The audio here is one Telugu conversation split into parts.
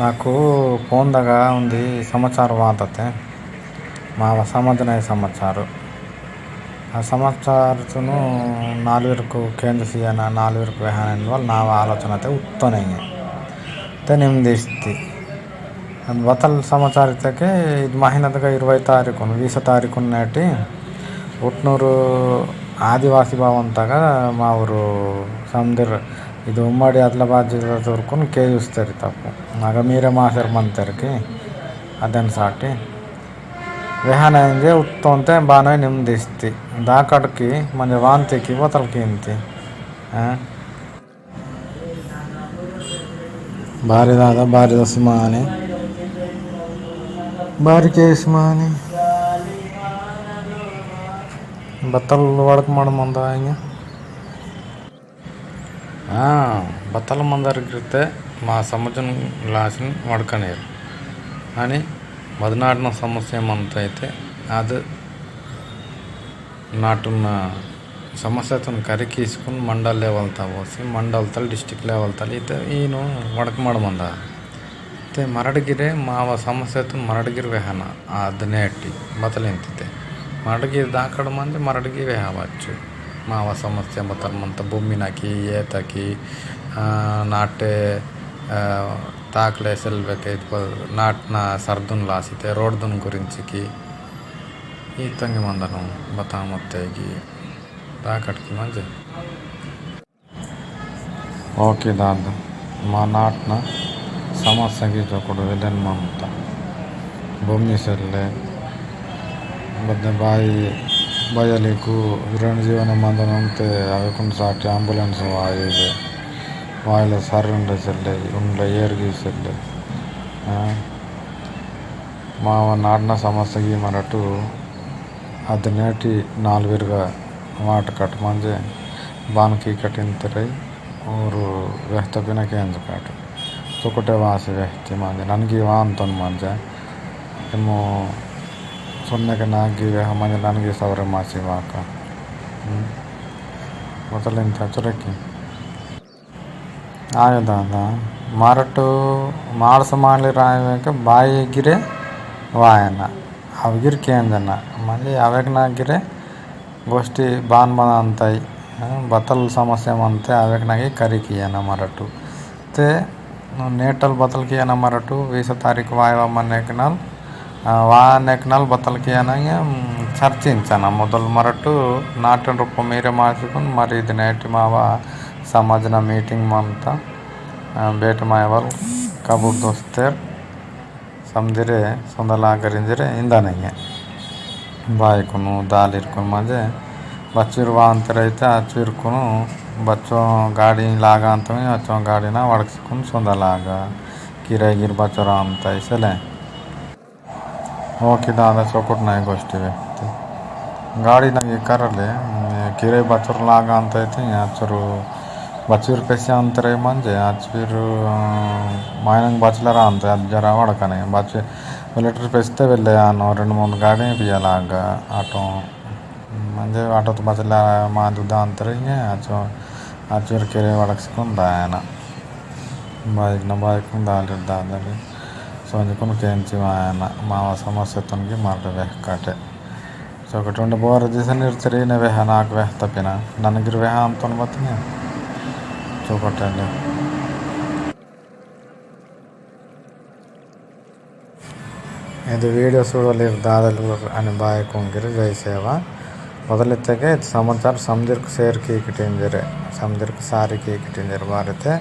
నాకు ఫోన్ దగ్గర ఉంది సమాచారం వాతతే మా సమాధాన సమాచారం? ఆ సమాచారతోను నాలుగురకు కేంద్ర సీఎన నాలుగురకు విహాన వల్ల నా ఆలోచన అయితే ఉత్తనయ్యి అయితే నిమ్దిస్తి వతల బతల్ ఇది మహినతగా ఇరవై తారీఖు వీస తారీఖు నాటి ఉట్నూరు ఆదివాసీ భావంతగా మా ఊరు సముద్ర ఇది ఉమ్మడి అదలబాద్ జిల్లా తొరుకుని కే చూస్తారు తప్పు. నగమీర మాసర్ మంతరికి అదని సాటి. విహాన ఉత్తంతే బాణ నిమ్మదిస్తే దాకాడికి మన వాంతికి బతలకి ఇంతి. భార్య దాదా భార్య దశమా అని భార్య కేసుమా అని బత్తలు వాడకమడం ఉందా బత్తల మందరికితే మా సంవత్సరం లాసిన వడకనేరు. అని మదనాటిన సమస్య ఏమంతా అయితే అది నాటున్న సమస్యతను కరికీసుకుని మండల్ లెవెల్తో పోసి మండల తల డిస్టిక్ లెవెల్ తల అయితే ఈయన వడకమడమంద అయితే మరడిగిరే మా సమస్యతో మరడిగిరి వేహన ఆ దినేటి బతలెంతితే మరడగిరి దాకడం మంది మరడగిరి వేహవచ్చు. ಮಾವ ಸಮಸ್ಯೆ ಬತ್ತರ್ಮಂತ ಬೊಮ್ಮಿನಾಕಿ ಏತಾಕಿ ನಾಟೆ తాకలే సెల్వకి నాటిన సర్దున్ లాసితే రోడ్దున్ గురించికి ఈ తంగి మందను బతామత్తయ్యకి తాకటికి మంచి ఓకే దాదా మా నాటిన సమస్యకి ఒకడు వెళ్ళను మమ్ముత బొమ్మి సెల్లే బద్ద బాయి ಬಾಯಲಿಕ್ಕೂ ವಿರಾಣ ಜೀವನ ಮಂದನ ಅಂತೆ ಅವಕ್ಕೊಂದು ಸಾಟಿ ಆಂಬುಲೆನ್ಸ್ ವಾಯಿದೆ వాయిల సర్ర ఉండేసల్లే ఉండ్ల ఏరుగీసల్లే మా నాటిన సమస్యకి మరటు అది నేటి నాలుగురుగా మాట కట్టమంజೆ ಬಾನಕಿ ಕಟ್ಟಿಂತರೈ ಅವರು ವ್ಯಸ್ತ ಪಿನಕೆ ಅಂಜ ಕಾಟ ಸುಕುಟೆ ವಾಸಿ ವ್ಯಕ್ತಿ ಮಂಜೆ ನನಗೆ ವಾ ಅಂತನ್ ಮಂಜೆ ಏಮೋ ಸೊನ್ನೆಗೆ ನಾಲ್ಕಿಗೆ ಹಮ್ಮನೆ ನನಗೆ ಸಾವಿರ ಮಾಸಿ ಮಾಕ ಹ್ಞೂ ಮೊದಲಿಂದ ಚುರಕಿ ಆಯದ ಮಾರಟು ಮಾಳಸ ಮಾಡಲಿ ರಾಯಕ ಬಾಯಿಗಿರೆ ವಾಯನ. ಅಂದನ ಕೇಂದನ ಮళ్ళీ ಅವೆಗ್ನಾಗಿರೆ ಗೋಷ್ಠಿ ಬಾನ್ಬನ ಅಂತಾಯಿ. ಬತಲ್ ಸಮಸ್ಯೆ ಅಂತೆ ಅವೆಗ್ನಾಗಿ ಕರಿಕಿಯನ ಮರಟು. ಮತ್ತು ನೇಟಲ್ ಬತಲ್ಕಿಯನ ಮರಟು? ವೀಸ ತಾರೀಕು ವಾಯವ ಮನೆಗೆ ನಾನು వానెక్నాలు బతలకి అనగా చర్చించాను. మొదలు మరటు నాట్యం రూపం మీరే మార్చుకుని మరి ఇది నేటి మావా సమాజన మీటింగ్ అంతా బేట మా ఎవరు కబుర్ దోస్తే సందిరే సొందలాగరించరే ఇందనయ్య. బాయికును దాలిరుకును మధ్య బచ్చూరు వాంతరైతే ఆ చూరుకును బచ్చం గాడి లాగా అంతమే బచ్చం గాడిన వడకుని సొందలాగా కిరాయిగిరి బచ్చరా అంత అయిసలే ಹೋಗಿದ್ದ ಆಮೇಲೆ ಸೊಕೊಟ್ಟು ನಾಯಿ ಅಷ್ಟೇ ಗಾಡಿ ನಾವು ಈ ಕಾರಲ್ಲಿ ಕಿರೈ ಬಚ್ಚರ್ ಲಾಗ ಅಂತ ಐತಿ, ಆಚರು ಬಚ್ಚೂರು ಪೆಸಿ ಅಂತಾರೆ ಮಂಜೆ, ಆಚೂರು ಮಾಯನಂಗೆ ಬಚ್ಚಲಾರ ಅಂತ, ಅದು ಜರ ಹೊಡಕನೆ ಬಚ್ಚಿ ಲೆಟ್ರ್ ಪೆಸ್ತೆ వెళ్ళే ಆನು రెండు మూడు గాడి పియ్యాలాగ ఆటో మంచి ఆటోతో బచ్చలా మా దుద్దా అంతరే అచ్చు అచ్చు కెరీ వడక్సుకుందా ఆయన బాయిక్ నా బాయిక్ దాలి దాదాలి ಕೆಂಚಿ ಮಾಯನ ಮಾವ ಸಮಸ್ಯೆ ತನಗೆ ಮಾಡ್ರೆ ಕಾಟೆ ಸೊ ఒకటి ಬೋರ್ ದಿವಸ ಇರ್ತೀರಿ ನೇ ವೆಹ ನಾಲ್ಕು ವೆಹ ತಪ್ಪಿನ ನನಗಿರು ವೆಹ ಅಂತ ಬರ್ತೀನಿ చూపట్టండి ಇದು ವಿಡಿಯೋ ಸುಡಲಿ ದಾದಲು అని ಬಾಯಿ ಕೊಂಗಿರಿ ಜೈ ಸೇವಾ ಮೊದಲಿದ್ದಾಗೆ ಸಮಾಚಾರ ಸಮ್ದಿರ್ಕ್ ಸೇರ್ಕಿ ಇಕ್ಕಿಟ್ಟಿಂಜೆರ್ ಸಮ್ದಿರ್ಕ್ ಸಾರಿಗೆ ಇಕ್ಕಿಟ್ಟಿಂಜೆರ್ ಬಾರಿತೆ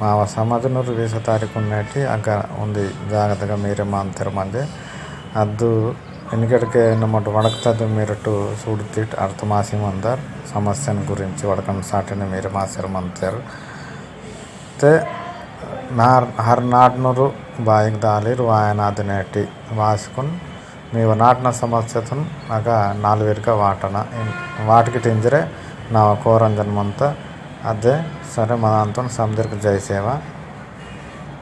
ಮಾವ ಸಮಾಜನೂರು ವೀಸ ತಾರೀಕು ನೇಟಿ ಅಗ ಒಂದು ಜಾಗದಾಗ ಮೀರೆ ಮಾಂತರ ಮಂದೆ ಅದು ఎందుకంటే నమ్మట వడకతది మీరటు చూడుతీట్ అర్థ మాసం అందరు సమస్యను గురించి వడకం సాటిని మీరు మాసం అంతారు అయితే నా హర్ నాటినూరు బాయికి దాలిరు ఆయన అదినేటి వాసుకుని మేము నాటిన సమస్యతను నాకు నాలువేరుక వాటన వాటికి టింజరే నా కోరంజన్మంతా అదే సరే మన అంతా సముద్రకు జయసేవ